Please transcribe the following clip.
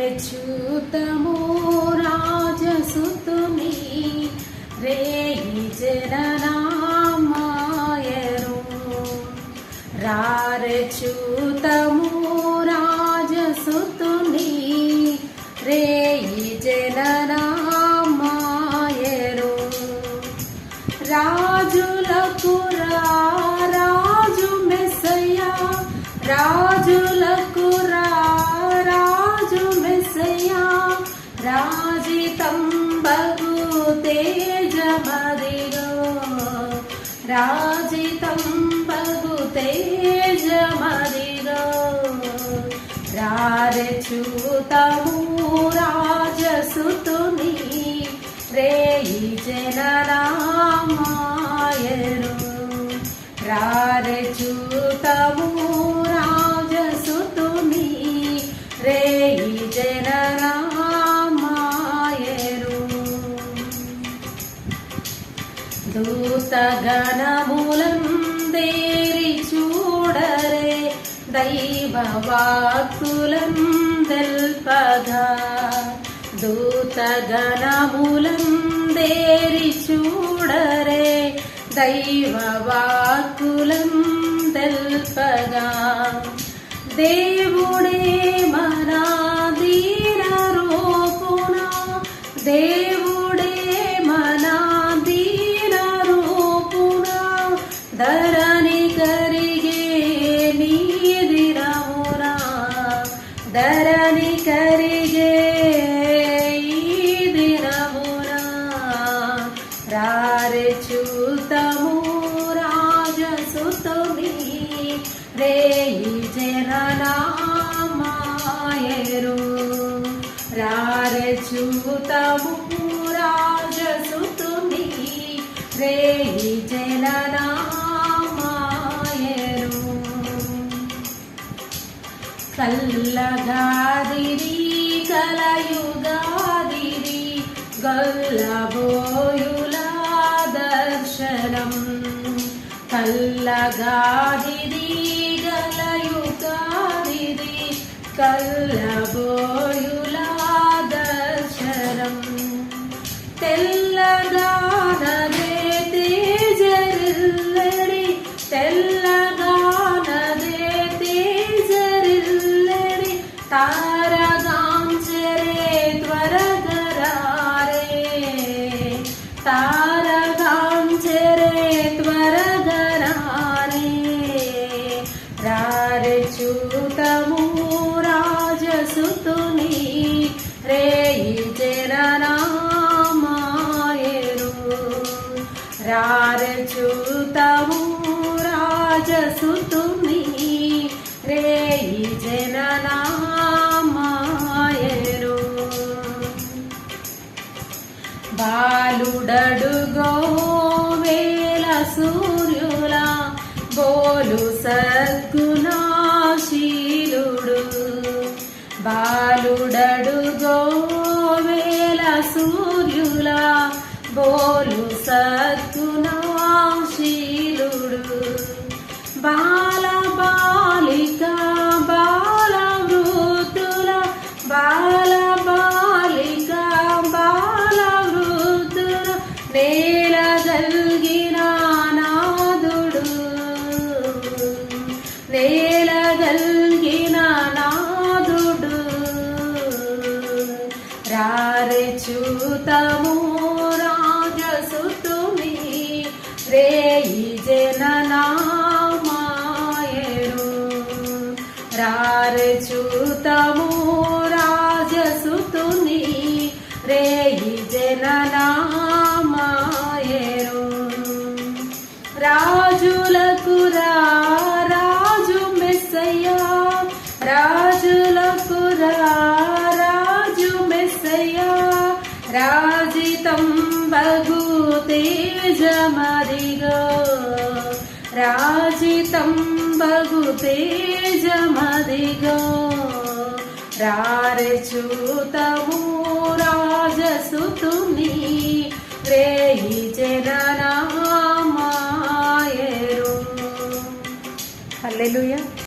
రారచూతము రాజసుతుని రేయి జననామాయరు రారచూతము రాజసుతుని రేయి జననామాయరు రాజులకు రాజు మెస్సయ్య రాజు తేజమదిగో రాజితం బగు తేజమదిగో రారచూతము రాజసుతుని రేయి జనరామాయరు రారచూతము రా దూతగణములందేరి చూడరే దైవవాక్కులం తెల్పగా దూతగణములందేరి చూడరే దైవవాక్కులం తెల్పగా దేవుడే మనా రారె చూతము రాజసుతుని రేయి జననామాయరు. రారె చూతము రాజసుతుని రేయి జననామాయరు. కల్లగాదిరి కలయుగాదిరి గల్లబోయు దర్శనం. కల్లగాదిరి గలయుగాదిరి కల్లబో రారే చూతము రాజసుతుని. రేయి జననామాయరు బాలుడడుగో వేల సూర్యుల బోలు సద్గుణాశీలుడు బాలుడడుగో వేల సూర్యుల బోలు సద్ రారె చూతము రాజసుతుని రేయి జననామాయరు రారె చూతము రాజితం బగుతేజమదిగో రాజితం బగు రారచూతము రాజసుతుని రేయి జననామాయరు. హల్లెలూయా.